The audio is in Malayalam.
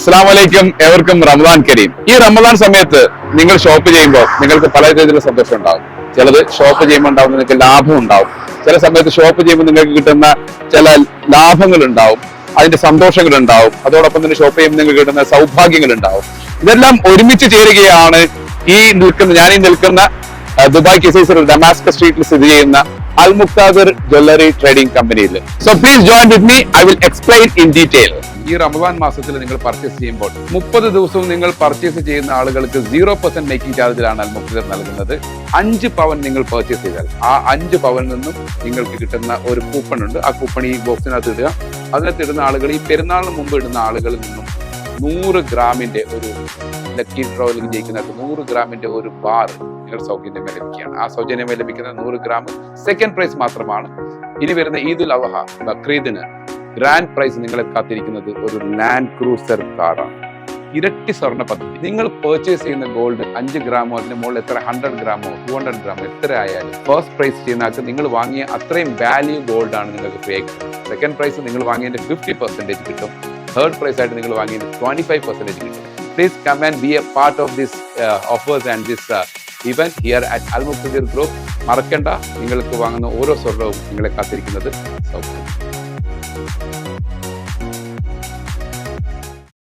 അസ്സാം വലൈക്കും ഏവർക്കും റമദാൻ കരീം. ഈ റമദാൻ സമയത്ത് നിങ്ങൾ ഷോപ്പ് ചെയ്യുമ്പോൾ നിങ്ങൾക്ക് പല രീതിയിലുള്ള സന്തോഷം ഉണ്ടാവും ചിലത് ഷോപ്പ് ചെയ്യുമ്പോൾ ഉണ്ടാവും നിങ്ങൾക്ക് ലാഭം ഉണ്ടാവും. ചില സമയത്ത് ഷോപ്പ് ചെയ്യുമ്പോൾ നിങ്ങൾക്ക് കിട്ടുന്ന ചില ലാഭങ്ങൾ ഉണ്ടാവും അതിന്റെ സന്തോഷങ്ങൾ ഉണ്ടാവും. അതോടൊപ്പം തന്നെ ഷോപ്പ് ചെയ്യുമ്പോൾ നിങ്ങൾക്ക് കിട്ടുന്ന സൗഭാഗ്യങ്ങൾ ഉണ്ടാവും. ഇതെല്ലാം ഒരുമിച്ച് ചേരുകയാണ് ഈ നിൽക്കുന്ന ഞാൻ ഈ നിൽക്കുന്ന ദുബായ് കിസൈസർ ഡമാസ്ക സ്ട്രീറ്റിൽ സ്ഥിതി ചെയ്യുന്ന അൽ മുക്താദർ ജ്വല്ലറി ട്രേഡിംഗ് കമ്പനിയിൽ so please join with me I will explain in detail ഈ റമദാൻ മാസത്തിൽ നിങ്ങൾ പർച്ചേസ് ചെയ്യുമ്പോൾ മുപ്പത് ദിവസവും നിങ്ങൾ പർച്ചേസ് ചെയ്യുന്ന ആളുകൾക്ക് സീറോ പെർസെന്റ് മേക്കിംഗ് ചാർജിലാണ് അൽമുക്തിദർ നൽകുന്നത്. അഞ്ച് പവൻ നിങ്ങൾ പർച്ചേസ് ചെയ്താൽ ആ അഞ്ച് പവനിൽ നിന്നും നിങ്ങൾക്ക് കിട്ടുന്ന ഒരു കൂപ്പൺ ഉണ്ട്. ആ കൂപ്പൺ ഈ ബോക്സിനകത്ത് ഇടുക. അതിനകത്ത് ഇടുന്ന ആളുകൾ ഈ പെരുന്നാളിന് മുമ്പ് ഇടുന്ന ആളുകളിൽ നിന്നും നൂറ് ഗ്രാമിന്റെ ഒരു ലക്കി ഡ്രോയിൽ ജയിക്കുന്ന നൂറ് ഗ്രാമിന്റെ ഒരു ബാർ നിങ്ങൾ സൗജന്യമായി ലഭിക്കുകയാണ്. ആ സൗജന്യമായി ലഭിക്കുന്ന നൂറ് ഗ്രാം സെക്കൻഡ് പ്രൈസ് മാത്രമാണ്. ഇനി വരുന്ന ഈദുൽ അവഹ ബക്രീദിന് ഗ്രാൻഡ് പ്രൈസ് നിങ്ങളെ കാത്തിരിക്കുന്നത് ഒരു ലാൻഡ് ക്രൂസർ കാറാണ് ഇരട്ടി സ്വർണ പദ്ധതി. നിങ്ങൾ പർച്ചേസ് ചെയ്യുന്ന ഗോൾഡ് അഞ്ച് ഗ്രാമോ അതിന് മുകളിൽ എത്ര? ഹൺഡ്രഡ് ഗ്രാമോ ടു ഹൺഡ്രഡ് ഗ്രാമോ എത്ര ആയാലും ഫസ്റ്റ് പ്രൈസ് ചെയ്യുന്ന ആൾക്ക് നിങ്ങൾ വാങ്ങിയ അത്രയും വാല്യൂ ഗോൾഡ് ആണ് നിങ്ങൾക്ക് പേ സെക്കൻഡ് പ്രൈസ് നിങ്ങൾ വാങ്ങിയതിന്റെ ഫിഫ്റ്റി പെർസെന്റേജ് കിട്ടും. തേർഡ് പ്രൈസ് ആയിട്ട് നിങ്ങൾ വാങ്ങിയത് ട്വന്റി ഫൈവ് പെർസെന്റേജ് കിട്ടും please come and be a part of this offers and this event here at അൽമുഖിർ group മറക്കണ്ട. നിങ്ങൾക്ക് വാങ്ങുന്ന ഓരോ സ്വർണവും നിങ്ങളെ കാത്തിരിക്കുന്നത്. സൗകര്യം Thank you